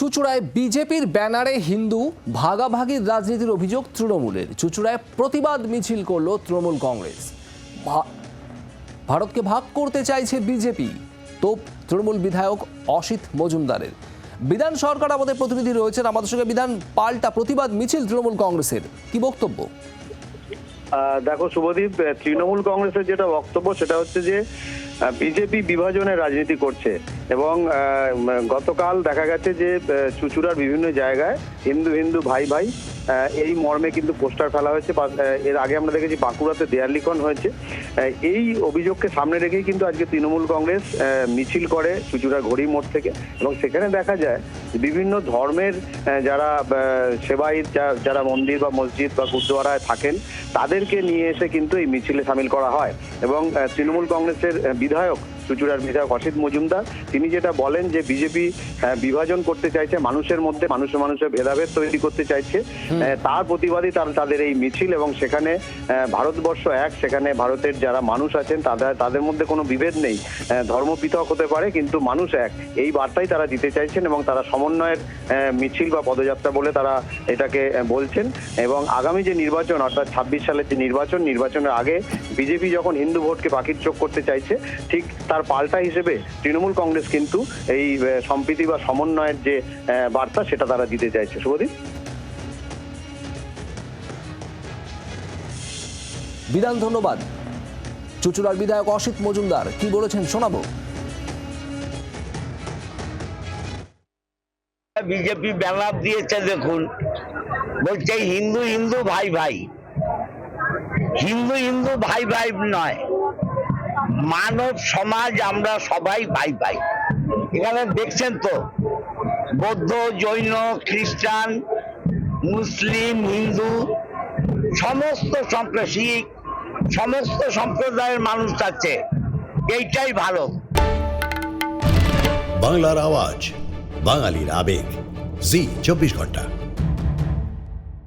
চুচুড়ায় বিজেপির ব্যানারে হিন্দু ভাগাভাগির রাজনীতির অভিযোগ তৃণমূলের। চুচুড়ায় প্রতিবাদ মিছিল করল তৃণমূল কংগ্রেস। ভারতকে ভাগ করতে চাইছে বিজেপি। তোপ, তৃণমূল বিধায়ক অসিত মজুমদারের। বিধান সরকার আমাদের প্রতিনিধি রয়েছেন। আমাদের সঙ্গে বিধান পাল্টা প্রতিবাদ মিছিল তৃণমূল কংগ্রেসের। কি বক্তব্য? দেখো শুভদীপ তৃণমূল কংগ্রেসের যেটা বক্তব্য সেটা হচ্ছে যে বিজেপি বিভাজনের রাজনীতি করছে এবং গতকাল দেখা গেছে যে চুচুড়ার বিভিন্ন জায়গায় হিন্দু হিন্দু ভাই ভাই এই মর্মে কিন্তু পোস্টার ফেলা হয়েছে। এর আগে আমরা দেখেছি বাঁকুড়াতে দেয়াল লিখন হয়েছে এই অভিযোগকে সামনে রেখেই কিন্তু আজকে তৃণমূল কংগ্রেস মিছিল করে চুচুড়া ঘড়ি মোড় থেকে এবং সেখানে দেখা যায় বিভিন্ন ধর্মের যারা সেবায়িত যারা মন্দির বা মসজিদ বা গুরুদ্বারায় থাকেন, তাদেরকে নিয়ে এসে কিন্তু এই মিছিলে সামিল করা হয়। এবং তৃণমূল কংগ্রেসের বিধায়ক চুচুড়ার বিধায়ক অসিত মজুমদার। তিনি যেটা বলেন যে বিজেপি বিভাজন করতে চাইছে মানুষের মধ্যে মানুষের মানুষের ভেদাভেদ তৈরি করতে চাইছে। তার প্রতিবাদী তার তাদের এই মিছিল এবং সেখানে ভারতবর্ষ এক সেখানে ভারতের যারা মানুষ আছেন তাদের তাদের মধ্যে কোনো বিভেদ নেই। ধর্ম পৃথক হতে পারে কিন্তু মানুষ এক। এই বার্তাই তারা দিতে চাইছেন এবং তারা সমন্বয়ের মিছিল বা পদযাত্রা বলে তারা এটাকে বলছেন। এবং আগামী যে নির্বাচন অর্থাৎ ছাব্বিশ সালের যে নির্বাচন নির্বাচনের আগে বিজেপি যখন হিন্দু ভোটকে পাখির চোখ করতে চাইছে ঠিক তার পাল্টা হিসেবে তৃণমূল কংগ্রেস কিন্তু এই সম্প্রীতি বা সমন্বয়ের যে বার্তা সেটা তারা দিতে চাইছে। শুভদীপ? বিধান ধন্যবাদ। চুচুড়ার বিধায়ক অসিত মজুমদার কি বলেছেন শোনাবো? বিজেপি ব্যানার দিয়েছে দেখুন। বলছে হিন্দু হিন্দু ভাই ভাই। হিন্দু হিন্দু ভাই ভাই নয়। মানব সমাজ আমরা সবাই ভাই ভাই। এখানে দেখছেন তো, বৌদ্ধ, জৈন, খ্রিস্টান, মুসলিম, হিন্দু, সমস্ত সম্প্রদায় শিখ সমস্ত সম্প্রদায়ের মানুষ আছে, এইটাই ভালো। বাংলার আওয়াজ, বাঙালির আবেগ, জি, চব্বিশ ঘণ্টা।